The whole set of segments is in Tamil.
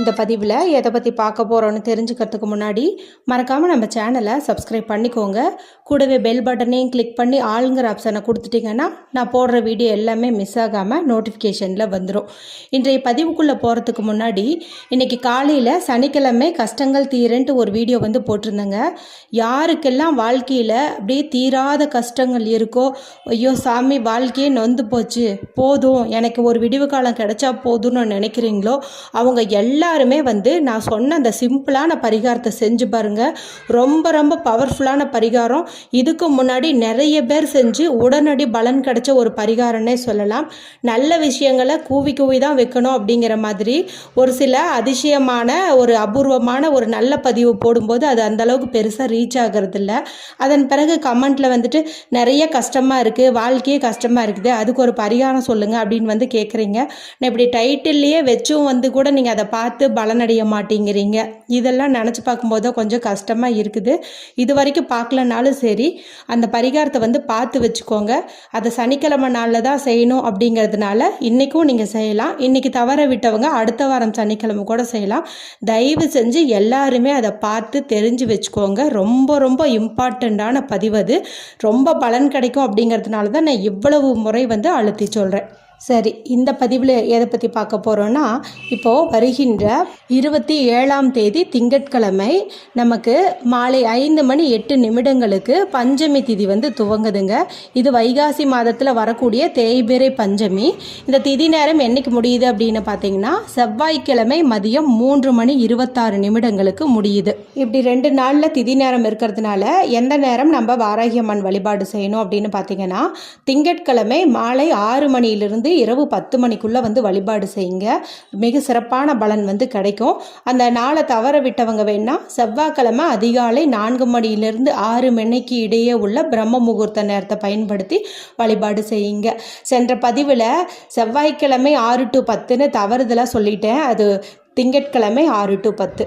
இந்த பதிவில் எதை பற்றி பார்க்க போகிறோன்னு தெரிஞ்சுக்கிறதுக்கு முன்னாடி மறக்காமல் நம்ம சேனலை சப்ஸ்கிரைப் பண்ணிக்கோங்க. கூடவே பெல் பட்டனையும் கிளிக் பண்ணி ஆளுங்கிற ஆப்ஷனை கொடுத்துட்டிங்கன்னா நான் போடுற வீடியோ எல்லாமே மிஸ் ஆகாமல் நோட்டிஃபிகேஷனில் வந்துடும் இன்றைய பதிவுக்குள்ளே போகிறதுக்கு முன்னாடி இன்றைக்கி காலையில் சனிக்கிழமை கஷ்டங்கள் தீரன்ட்டு ஒரு வீடியோ வந்து போட்டிருந்தேங்க. யாருக்கெல்லாம் வாழ்க்கையில் அப்படியே தீராத கஷ்டங்கள் இருக்கோ ஐயோ சாமி வாழ்க்கையே நொந்து போச்சு போதும் எனக்கு ஒரு விடிவு காலம் கிடைச்சா போதும்னு நினைக்கிறீங்களோ அவங்க எல்லாருமே வந்து நான் சொன்ன அந்த சிம்பிளான பரிகாரத்தை செஞ்சு பாருங்கள் ரொம்ப ரொம்ப பவர்ஃபுல்லான பரிகாரம். இதுக்கு முன்னாடி நிறைய பேர் செஞ்சு உடனடி பலன் கிடைச்ச ஒரு பரிகாரம்னே சொல்லலாம். நல்ல விஷயங்களை கூவி கூவி தான் வைக்கணும் அப்படிங்கிற மாதிரி ஒரு சில அதிசயமான ஒரு அபூர்வமான ஒரு நல்ல பதிவு போடும்போது அது அந்தளவுக்கு பெருசாக ரீச் ஆகிறது இல்லை அதன் பிறகு கமெண்ட்டில் வந்துட்டு நிறைய கஷ்டமாக இருக்குது வாழ்க்கையே கஷ்டமாக இருக்குது. அதுக்கு ஒரு பரிகாரம் சொல்லுங்கள் அப்படின்னு வந்து கேட்குறீங்க நான் இப்படி டைட்டில்லையே வச்சும் வந்து கூட நீங்கள் அதை பார்த்து பார்த்து பலனடைய மாட்டேங்கிறீங்க. இதெல்லாம் நினச்சி பார்க்கும்போது கொஞ்சம் கஷ்டமாக இருக்குது. இது வரைக்கும் பார்க்கலனாலும் சரி அந்த பரிகாரத்தை வந்து பார்த்து வச்சுக்கோங்க. அதை சனிக்கிழமை நாளில் தான் செய்யணும் அப்படிங்கிறதுனால இன்றைக்கும் நீங்கள் செய்யலாம். இன்றைக்கி தவற விட்டவங்க அடுத்த வாரம் சனிக்கிழமை கூட செய்யலாம். தயவு செஞ்சு எல்லாருமே அதை பார்த்து தெரிஞ்சு வச்சுக்கோங்க. ரொம்ப ரொம்ப இம்பார்ட்டண்ட்டான பதிவு அது. ரொம்ப பலன் கிடைக்கும் அப்படிங்கிறதுனால தான் நான் இவ்வளவு முறை வந்து அழுத்தி சொல்கிறேன் சரி இந்த பதிவில் எதை பற்றி பார்க்க போகிறோன்னா இப்போது வருகின்ற இருபத்தி ஏழாம் தேதி திங்கட்கிழமை நமக்கு மாலை ஐந்து மணி எட்டு நிமிடங்களுக்கு பஞ்சமி திதி வந்து துவங்குதுங்க. இது வைகாசி மாதத்தில் வரக்கூடிய தேய்பிரை பஞ்சமி. இந்த திதி நேரம் என்னைக்கு முடியுது அப்படின்னு பார்த்தீங்கன்னா செவ்வாய்க்கிழமை மதியம் மூன்று மணி இருபத்தாறு நிமிடங்களுக்கு முடியுது. இப்படி ரெண்டு நாளில் திதி நேரம் இருக்கிறதுனால எந்த நேரம் நம்ம வாராகியம்மன் வழிபாடு செய்யணும் அப்படின்னு பார்த்தீங்கன்னா திங்கட்கிழமை மாலை ஆறு மணியிலிருந்து வந்து இரவு பத்து மணிக்குள்ளே வந்து வழிபாடு செய்யுங்க. மிக சிறப்பான பலன் வந்து கிடைக்கும். அந்த நாளை தவற விட்டவங்க வேணால் செவ்வாய்க்கிழமை அதிகாலை நான்கு மணியிலிருந்து ஆறு மணிக்கு இடையே உள்ள பிரம்ம முகூர்த்த நேரத்தை பயன்படுத்தி வழிபாடு செய்யுங்க. சென்ற பதிவில் செவ்வாய்க்கிழமை ஆறு டு பத்துன்னு தவறுதலாக சொல்லிட்டேன். அது திங்கட்கிழமை ஆறு டு பத்து.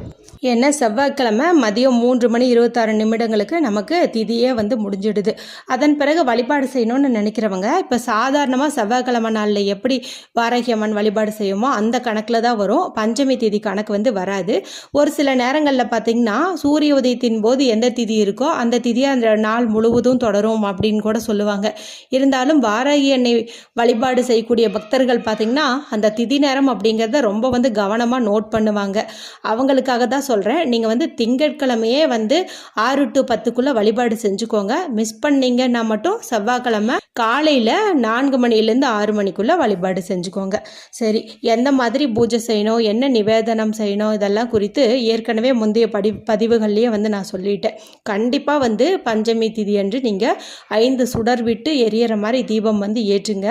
ஏன்னா செவ்வாய்க்கிழமை மதியம் மூன்று மணி இருபத்தாறு நிமிடங்களுக்கு நமக்கு திதியே வந்து முடிஞ்சிடுது. அதன் பிறகு வழிபாடு செய்யணும்னு நினைக்கிறவங்க இப்போ சாதாரணமாக செவ்வாய்க்கிழமை நாளில் எப்படி வாரகியம்மன் வழிபாடு செய்யுமோ அந்த கணக்கில் தான் வரும். பஞ்சமி திதி கணக்கு வந்து வராது. ஒரு சில நேரங்களில் பார்த்திங்கன்னா சூரிய உதயத்தின் போது எந்த திதி இருக்கோ அந்த திதியை அந்த நாள் முழுவதும் தொடரும் அப்படின்னு கூட சொல்லுவாங்க. இருந்தாலும் வாராகி எண்ணெய் வழிபாடு செய்யக்கூடிய பக்தர்கள் பார்த்திங்கன்னா அந்த திதி நேரம் அப்படிங்கிறத ரொம்ப வந்து கவனமாக நோட் நோட் பண்ணுவாங்க. அவங்களுக்காக தான் சொல்கிறேன் நீங்கள் வந்து திங்கட்கிழமையே வந்து ஆறு டு பத்துக்குள்ளே வழிபாடு செஞ்சுக்கோங்க. மிஸ் பண்ணீங்கன்னா மட்டும் செவ்வாய்க்கிழமை காலையில் நான்கு மணிலேருந்து ஆறு மணிக்குள்ளே வழிபாடு செஞ்சுக்கோங்க. சரி எந்த மாதிரி பூஜை செய்யணும்? என்ன நிவேதனம் செய்யணும்? இதெல்லாம் குறித்து ஏற்கனவே முந்தைய படி பதிவுகள்லேயே வந்து நான் சொல்லிட்டேன். கண்டிப்பாக வந்து பஞ்சமி திதி அன்று நீங்கள் ஐந்து சுடர் விட்டு எரியற மாதிரி தீபம் வந்து ஏற்றுங்க.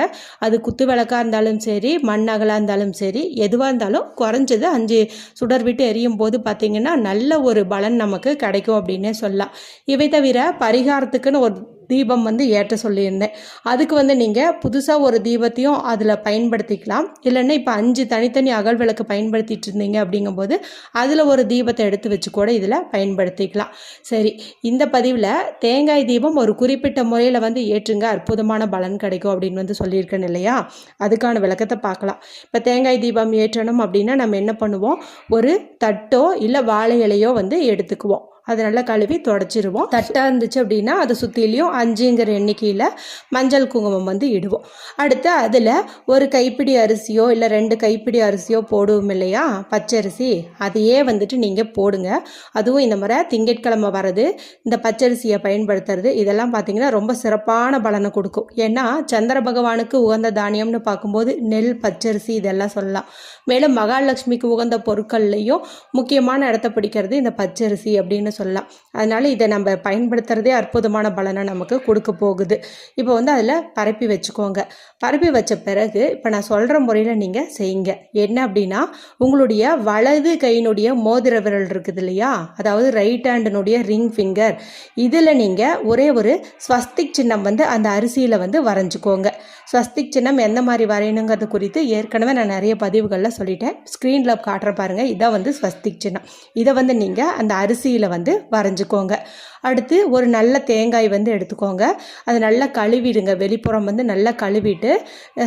அது குத்து விளக்காக இருந்தாலும் சரி மண் அகலாக இருந்தாலும் சரி எதுவாக இருந்தாலும் குறைஞ்சது அஞ்சு சுடர் விட்டு எரியும் போது பார்த்திங்கன்னா நல்ல ஒரு பலன் நமக்கு கிடைக்கும் அப்படின்னே சொல்லலாம். இவை தவிர பரிகாரத்துக்குன்னு ஒரு தீபம் வந்து ஏற்ற சொல்லியிருந்தேன். அதுக்கு வந்து நீங்கள் புதுசாக ஒரு தீபத்தையும் அதில் பயன்படுத்திக்கலாம். இல்லைன்னா இப்போ அஞ்சு தனித்தனி அகல் விளக்கு பயன்படுத்திட்டு இருந்தீங்க அப்படிங்கும்போது அதில் ஒரு தீபத்தை எடுத்து வச்சு கூட இதில் பயன்படுத்திக்கலாம். சரி இந்த பதிவில் தேங்காய் தீபம் ஒரு குறிப்பிட்ட முறையில் வந்து ஏற்றுங்க அற்புதமான பலன் கிடைக்கும் அப்படின்னு வந்து சொல்லியிருக்கேன் இல்லையா? அதுக்கான விளக்கத்தை பார்க்கலாம். இப்போ தேங்காய் தீபம் ஏற்றணும் அப்படின்னா நம்ம என்ன பண்ணுவோம்? ஒரு தட்டோ இல்லை வாழை இலையோ வந்து எடுத்துக்குவோம். அதை நல்லா கழுவி தொடச்சிருவோம். தட்டாக இருந்துச்சு அப்படின்னா அதை சுற்றிலையும் அஞ்சுங்கிற எண்ணிக்கையில் மஞ்சள் குங்குமம் வந்து இடுவோம். அடுத்து அதில் ஒரு கைப்பிடி அரிசியோ இல்லை ரெண்டு கைப்பிடி அரிசியோ போடுவோம் இல்லையா? பச்சரிசி. அதையே வந்துட்டு நீங்கள் போடுங்க. அதுவும் இந்த முறை திங்கட்கிழமை வர்றது இந்த பச்சரிசியை பயன்படுத்துறது இதெல்லாம் பார்த்தீங்கன்னா ரொம்ப சிறப்பான பலனை கொடுக்கும். ஏன்னா சந்திர பகவானுக்கு உகந்த தானியம்னு பார்க்கும்போது நெல் பச்சரிசி இதெல்லாம் சொல்லலாம். மேலும் மகாலட்சுமிக்கு உகந்த பொருட்கள்லையும் முக்கியமான இடத்த பிடிக்கிறது இந்த பச்சரிசி அப்படின்னு சொல்லலாம். அதனால் இதை நம்ம பயன்படுத்துகிறதே அற்புதமான பலனை நமக்கு கொடுக்க போகுது. இப்போ வந்து அதில் பரப்பி வச்சுக்கோங்க. பரப்பி வச்ச பிறகு இப்போ நான் சொல்கிற முறையில் நீங்கள் செய்யுங்க. என்ன அப்படின்னா உங்களுடைய வலது கையினுடைய மோதிர விரல் இருக்குது இல்லையா? அதாவது ரைட் ஹேண்டினுடைய ரிங் ஃபிங்கர் இதில் நீங்கள் ஒரே ஒரு ஸ்வஸ்திக் சின்னம் வந்து அந்த அரிசியில் வந்து வரைஞ்சிக்கோங்க. ஸ்வஸ்திக் சின்னம் எந்த மாதிரி வரையணுங்கிறது குறித்து ஏற்கனவே நான் நிறைய பதிவுகளில் சொல்லிட்டேன். ஸ்க்ரீனில் காட்டுற பாருங்கள் இதான் வந்து ஸ்வஸ்திக் சின்னம். இதை வந்து நீங்கள் அந்த அரிசியில் வந்து வரைஞ்சிக்கோங்க. அடுத்து ஒரு நல்ல தேங்காய் வந்து எடுத்துக்கோங்க. அது நல்லா கழுவிடுங்க. வெளிப்புறம் வந்து நல்லா கழுவிட்டு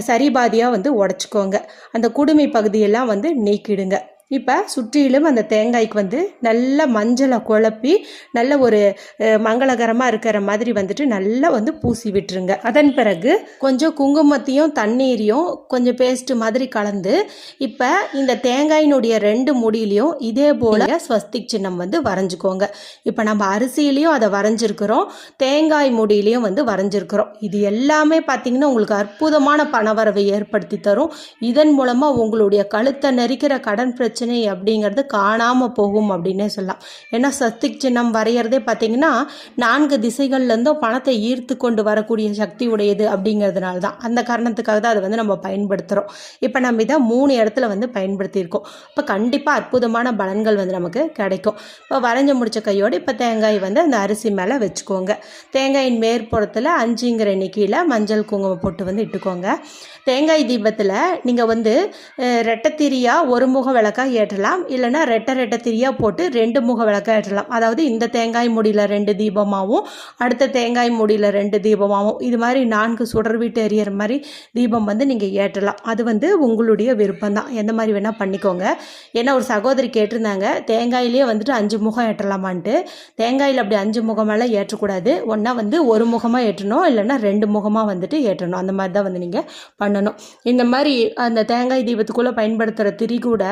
சரிபாதியாக வந்து உடச்சிக்கோங்க. அந்த குடுமி பகுதியெல்லாம் வந்து நீக்கிடுங்க. இப்போ சுற்றிலும் அந்த தேங்காய்க்கு வந்து நல்ல மஞ்சளை குழப்பி நல்ல ஒரு மங்களகரமாக இருக்கிற மாதிரி வந்துட்டு நல்லா வந்து பூசி விட்டுருங்க. அதன் பிறகு கொஞ்சம் குங்குமத்தையும் தண்ணீரையும் கொஞ்சம் பேஸ்ட் மாதிரி கலந்து இப்போ இந்த தேங்காயினுடைய ரெண்டு முடியிலையும் இதே போல் ஸ்வஸ்திக் சின்னம் வந்து வரைஞ்சிக்கோங்க. இப்போ நம்ம அரிசியிலையும் அதை வரைஞ்சிருக்கிறோம். தேங்காய் முடியிலையும் வந்து வரைஞ்சிருக்கிறோம். இது எல்லாமே பார்த்தீங்கன்னா உங்களுக்கு அற்புதமான பணவரவை ஏற்படுத்தி தரும். இதன் மூலமாக உங்களுடைய கழுத்தை நெரிக்கிற கடன் பிரச்சனை அப்படிங்கிறது காணாமல் போகும் அப்படின்னே சொல்லலாம். ஏன்னா சஸ்திக் சின்னம் வரைகிறதே பார்த்தீங்கன்னா நான்கு திசைகள்லேருந்தும் பணத்தை ஈர்த்து கொண்டு வரக்கூடிய சக்தி உடையது அப்படிங்கிறதுனால தான் அந்த காரணத்துக்காக தான் அதை வந்து நம்ம பயன்படுத்துகிறோம் இப்போ நம்ம இதை மூணு இடத்துல வந்து பயன்படுத்தியிருக்கோம். இப்போ கண்டிப்பாக அற்புதமான பலன்கள் வந்து நமக்கு கிடைக்கும். இப்போ வரைஞ்சி முடிச்ச கையோடு இப்போ தேங்காய் வந்து அந்த அரிசி மேலே வச்சுக்கோங்க. தேங்காயின் மேற்புறத்தில் அஞ்சுங்கிற எண்ணிக்கையில் மஞ்சள் குங்குமம் போட்டு வந்து இட்டுக்கோங்க. தேங்காய் தீபத்தில் நீங்கள் வந்து ரெட்டத்திரியாக ஒரு முக விளக்கா ஏற்றலாம். இல்லைன்னா ரெட்டை ரெட்டை திரியாக போட்டு ரெண்டு முக விளக்கம் ஏற்றலாம். அதாவது இந்த தேங்காய் முடியில் ரெண்டு தீபமாகவும் அடுத்த தேங்காய் முடியில் ரெண்டு தீபமாகவும் இது மாதிரி நான்கு சுடர் வீட்டு எரியற மாதிரி தீபம் வந்து நீங்கள் ஏற்றலாம். அது வந்து உங்களுடைய விருப்பம் தான் எந்த மாதிரி வேணால் பண்ணிக்கோங்க. ஏன்னா ஒரு சகோதரி கேட்டிருந்தாங்க தேங்காயிலே வந்துட்டு அஞ்சு முகம் ஏற்றலாமான்ட்டு. தேங்காயில் அப்படி அஞ்சு முகமெல்லாம் ஏற்றக்கூடாது. ஒன்றா வந்து ஒரு முகமாக ஏற்றணும் இல்லைன்னா ரெண்டு முகமாக வந்துட்டு ஏற்றணும். அந்த மாதிரி தான் வந்து நீங்கள் பண்ணணும். இந்த மாதிரி அந்த தேங்காய் தீபத்துக்குள்ளே பயன்படுத்துகிற திரி கூட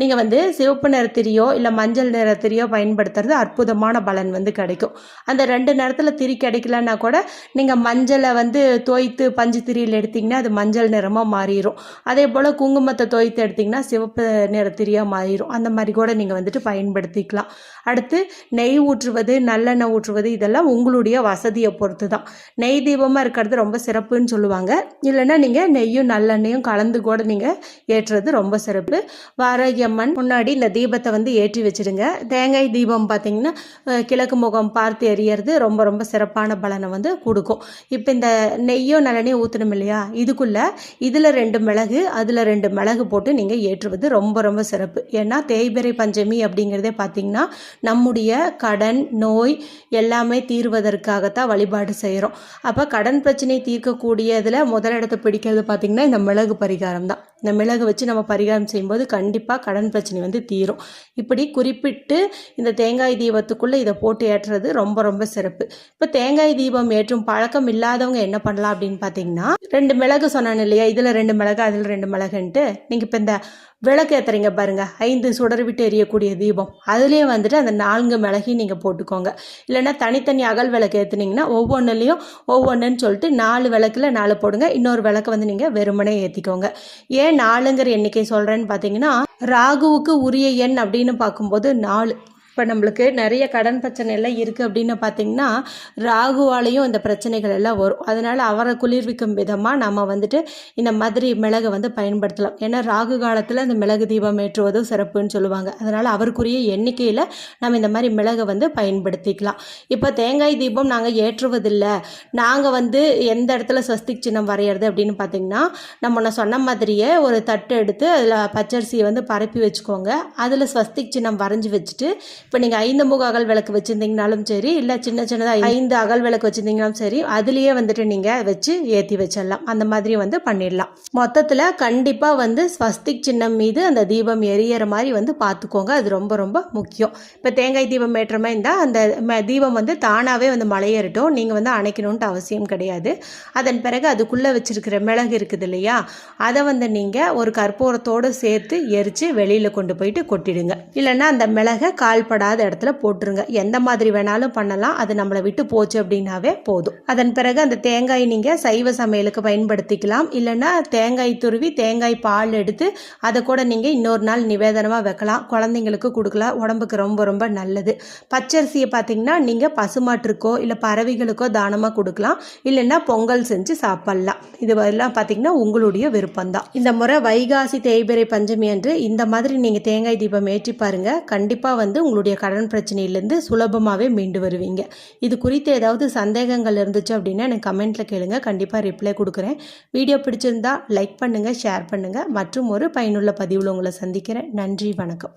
நீங்கள் வந்து சிவப்பு நிறத்திரியோ இல்லை மஞ்சள் நிறத்திரியோ பயன்படுத்துறது அற்புதமான பலன் வந்து கிடைக்கும். அந்த ரெண்டு நேரத்தில் திரி கிடைக்கலன்னா கூட நீங்கள் மஞ்சளை வந்து தோய்த்து பஞ்சு திரியில் எடுத்திங்கன்னா அது மஞ்சள் நிறமாக மாறிடும் அதே போல் குங்குமத்தை தோய்த்து எடுத்திங்கன்னா சிவப்பு நிற திரியாக மாறிடும் அந்த மாதிரி கூட நீங்கள் வந்துட்டு பயன்படுத்திக்கலாம். அடுத்து நெய் ஊற்றுவது நல்லெண்ணெய் ஊற்றுவது இதெல்லாம் உங்களுடைய வசதியை பொறுத்து தான் நெய் தீபமாக இருக்கிறது ரொம்ப சிறப்புன்னு சொல்லுவாங்க. இல்லைன்னா நீங்கள் நெய்யும் நல்லெண்ணெயும் கலந்து கூட நீங்கள் ஏற்றுறது ரொம்ப சிறப்பு. வாராகியம்மன் முன்னாடி இந்த தீபத்தை வந்து ஏற்றி வச்சிடுங்க தேங்காய் தீபம் பார்த்தீங்கன்னா கிழக்கு முகம் பார்த்து எறியறது ரொம்ப ரொம்ப சிறப்பான பலனை வந்து கொடுக்கும். இப்போ இந்த நெய்யோ நலனையும் ஊற்றணும் இல்லையா? இதுக்குள்ளே இதில் ரெண்டு மிளகு அதில் ரெண்டு மிளகு போட்டு நீங்கள் ஏற்றுவது ரொம்ப ரொம்ப சிறப்பு. ஏன்னா தேய்பிறை பஞ்சமி அப்படிங்கிறதே பார்த்தீங்கன்னா நம்முடைய கடன் நோய் எல்லாமே தீர்வதற்காகத்தான் வழிபாடு செய்கிறோம் அப்போ கடன் பிரச்சனை தீர்க்கக்கூடியதில் முதலிடத்தை பிடிக்கிறது பார்த்திங்கன்னா இந்த மிளகு பரிகாரம் தான். இந்த மிளகு வச்சு நம்ம பரிகாரம் செய்யும்போது கண்டிப்பாக கடன் பிரச்சனை வந்து தீரும். இப்படி குறிப்பிட்டு இந்த தேங்காய் தீபத்துக்குள்ளே இதை போட்டு ஏற்றுறது ரொம்ப ரொம்ப சிறப்பு. இப்போ தேங்காய் தீபம் ஏற்றும் பழக்கம் இல்லாதவங்க என்ன பண்ணலாம் அப்படின்னு பார்த்தீங்கன்னா ரெண்டு மிளகு சொன்னான் இல்லையா? இதில் ரெண்டு மிளகு அதில் ரெண்டு மிளகுன்ட்டு. நீங்கள் இப்போ இந்த விளக்கு ஏற்றுறீங்க பாருங்கள் ஐந்து சுடர் விட்டு எரியக்கூடிய தீபம். அதுலேயே வந்துட்டு அந்த நான்கு மிளகையும் நீங்கள் போட்டுக்கோங்க. இல்லைன்னா தனித்தனி அகல் விளக்கு ஏற்றுனீங்கன்னா ஒவ்வொன்றுலேயும் ஒவ்வொன்றுன்னு சொல்லிட்டு நாலு விளக்குல நாலு போடுங்க. இன்னொரு விளக்கு வந்து நீங்கள் வெறுமனே ஏற்றிக்கோங்க ஏன் நாலுங்கிற எண்ணிக்கை சொல்கிறேன்னு பார்த்தீங்கன்னா ராகுவுக்கு உரிய எண் அப்படின்னு பார்க்கும்போது நாலு. இப்போ நம்மளுக்கு நிறைய கடன் பிரச்சனை எல்லாம் இருக்குது அப்படின்னு பார்த்தீங்கன்னா ராகுவாலையும் இந்த பிரச்சனைகள் எல்லாம் வரும். அதனால் அவரை குளிர்விக்கும் விதமாக நம்ம வந்துட்டு இந்த மாதிரி மிளகை வந்து பயன்படுத்தலாம். ஏன்னா ராகு காலத்தில் இந்த மிளகு தீபம் ஏற்றுவதும் சிறப்புன்னு சொல்லுவாங்க. அதனால் அவருக்குரிய எண்ணிக்கையில் நம்ம இந்த மாதிரி மிளகை வந்து பயன்படுத்திக்கலாம். இப்போ தேங்காய் தீபம் நாங்கள் ஏற்றுவதில்லை. நாங்கள் வந்து எந்த இடத்துல ஸ்வஸ்திக் சின்னம் வரைகிறது அப்படின்னு பார்த்தீங்கன்னா நம்ம நான் சொன்ன மாதிரியே ஒரு தட்டு எடுத்து அதில் பச்சரிசியை வந்து பரப்பி வச்சுக்கோங்க. அதில் ஸ்வஸ்திக் சின்னம் வரைஞ்சி வச்சுட்டு இப்போ நீங்கள் ஐந்து முக அகல் விளக்கு வச்சுருந்தீங்கனாலும் சரி இல்லை சின்ன சின்னதாக ஐந்து அகல் விளக்கு வச்சுருந்தீங்கனாலும் சரி அதுலேயே வந்துட்டு நீங்கள் வச்சு ஏற்றி வச்சிடலாம். அந்த மாதிரி வந்து பண்ணிடலாம். மொத்தத்தில் கண்டிப்பாக வந்து ஸ்வஸ்திக் சின்னம் மீது அந்த தீபம் எரியற மாதிரி வந்து பார்த்துக்கோங்க அது ரொம்ப ரொம்ப முக்கியம். இப்போ தேங்காய் தீபம் ஏற்ற மாதிரி இருந்தால் அந்த தீபம் வந்து தானாகவே வந்து மலையேறட்டும். நீங்கள் வந்து அணைக்கணுன்ட்டு அவசியம் கிடையாது. அதன் பிறகு அதுக்குள்ளே வச்சுருக்கிற மிளகு இருக்குது இல்லையா அதை வந்து நீங்கள் ஒரு கற்பூரத்தோடு சேர்த்து எரித்து வெளியில் கொண்டு போயிட்டு கொட்டிடுங்க. இல்லைன்னா அந்த மிளகை தேவைப்படாத இடத்துல போட்டுருங்க. எந்த மாதிரி வேணாலும் பண்ணலாம். அது நம்மளை விட்டு போச்சு அப்படின்னாவே போதும். அதன் பிறகு அந்த தேங்காய் நீங்கள் சைவ சமையலுக்கு பயன்படுத்திக்கலாம். இல்லைன்னா தேங்காய் துருவி தேங்காய் பால் எடுத்து அதை கூட நீங்கள் இன்னொரு நாள் நிவேதனமாக வைக்கலாம். குழந்தைங்களுக்கு கொடுக்கலாம். உடம்புக்கு ரொம்ப ரொம்ப நல்லது. பச்சரிசியை பார்த்தீங்கன்னா நீங்கள் பசுமாட்டிற்கோ இல்லை பறவைகளுக்கோ தானமாக கொடுக்கலாம். இல்லைன்னா பொங்கல் செஞ்சு சாப்பிட்லாம். இது எல்லாம் பார்த்தீங்கன்னா உங்களுடைய விருப்பம்தான். இந்த முறை வைகாசி தேய்பிரை பஞ்சமி அன்று இந்த மாதிரி நீங்கள் தேங்காய் தீபம் ஏற்றி பாருங்கள் கண்டிப்பாக வந்து உங்களுடைய உங்களுடைய கடன் பிரச்சனையிலேருந்து சுலபமாகவே மீண்டு வருவீங்க. இது குறித்து ஏதாவது சந்தேகங்கள் இருந்துச்சு அப்படின்னா எனக்கு கமெண்ட்டில் கேளுங்க. கண்டிப்பாக ரிப்ளை கொடுக்குறேன். வீடியோ பிடிச்சிருந்தா லைக் பண்ணுங்கள் ஷேர் பண்ணுங்கள் மற்றும் ஒரு பயனுள்ள பதிவில் உங்களை சந்திக்கிறேன். நன்றி வணக்கம்.